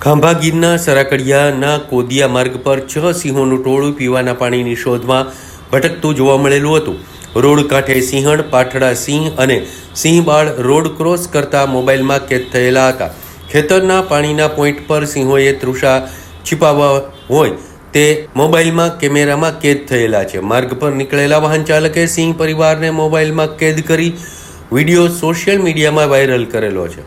ખાંભા ગીરના સરાકડિયાના કોદિયા માર્ગ પર છ સિંહોનું ટોળું પીવાના પાણીની શોધમાં ભટકતું જોવા મળેલું હતું. રોડ કાંઠે સિંહણ પાઠડા સિંહ અને સિંહબાળ રોડ ક્રોસ કરતા મોબાઈલમાં કેદ થયેલા હતા. ખેતરના પાણીના પોઈન્ટ પર સિંહોએ તૃષા છીપાવવા હોય તે મોબાઈલમાં કેમેરામાં કેદ થયેલા છે. માર્ગ પર નીકળેલા વાહન ચાલકે સિંહ પરિવારને મોબાઈલમાં કેદ કરી વીડિયો સોશિયલ મીડિયામાં વાયરલ કરેલો છે.